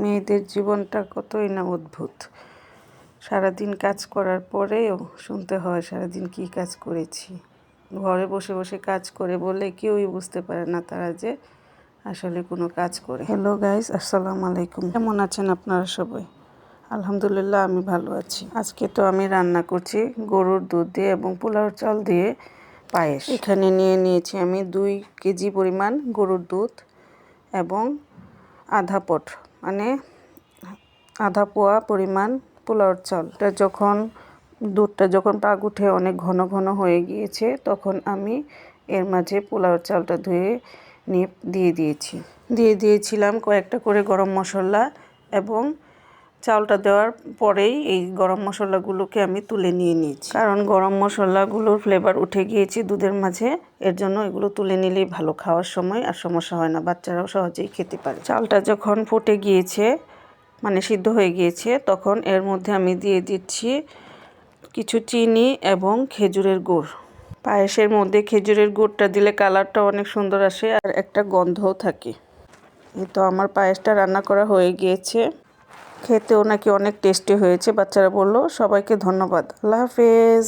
মেয়েদের জীবনটা কতই না অদ্ভুত। সারাদিন কাজ করার পরেও শুনতে হয় সারাদিন কি কাজ করেছি? ঘরে বসে বসে কাজ করে বলে কেউই বুঝতে পারে না তারা যে আসলে কোনো কাজ করে। হ্যালো গাইস আসসালামু আলাইকুম। কেমন আছেন আপনারা সবাই? আলহামদুলিল্লাহ আমি ভালো আছি। আজকে তো আমি রান্না করছি গরুর দুধ দিয়ে এবং পোলাওর চাল দিয়ে পায়েস। এখানে নিয়ে নিয়েছি আমি দুই কেজি পরিমাণ গরুর দুধ এবং আধা পট মানে আধা পোয়া পরিমাণ পোলাওর চাল। এটা যখন দুধটা যখন পাক উঠে অনেক ঘন ঘন হয়ে গিয়েছে, তখন আমি এর মাঝে পোলাওর চালটা ধুয়ে নিয়ে দিয়ে দিয়েছি। দিয়ে দিয়েছিলাম কয়েকটা করে গরম মশলা এবং চালটা দেওয়ার পরেই এই গরম মশলাগুলোকে আমি তুলে নিয়ে নিয়েছি। কারণ গরম মশলাগুলোর ফ্লেভার উঠে গিয়েছে দুধের মাঝে, এর জন্য এগুলো তুলে নিলেই ভালো খাওয়ার সময় আর সমস্যা হয় না, বাচ্চারাও সহজেই খেতে পারে। চালটা যখন ফুটে গিয়েছে মানে সিদ্ধ হয়ে গিয়েছে, তখন এর মধ্যে আমি দিয়ে দিচ্ছি কিছু চিনি এবং খেজুরের গুড়। পায়েসের মধ্যে খেজুরের গুড়টা দিলে কালারটা অনেক সুন্দর আসে আর একটা গন্ধও থাকে। তো আমার পায়েসটা রান্না করা হয়ে গিয়েছে। খেতেও নাকি অনেক টেস্টি হয়েছে বাচ্চারা বলল। সবাইকে ধন্যবাদ। আল্লাহ হাফেজ।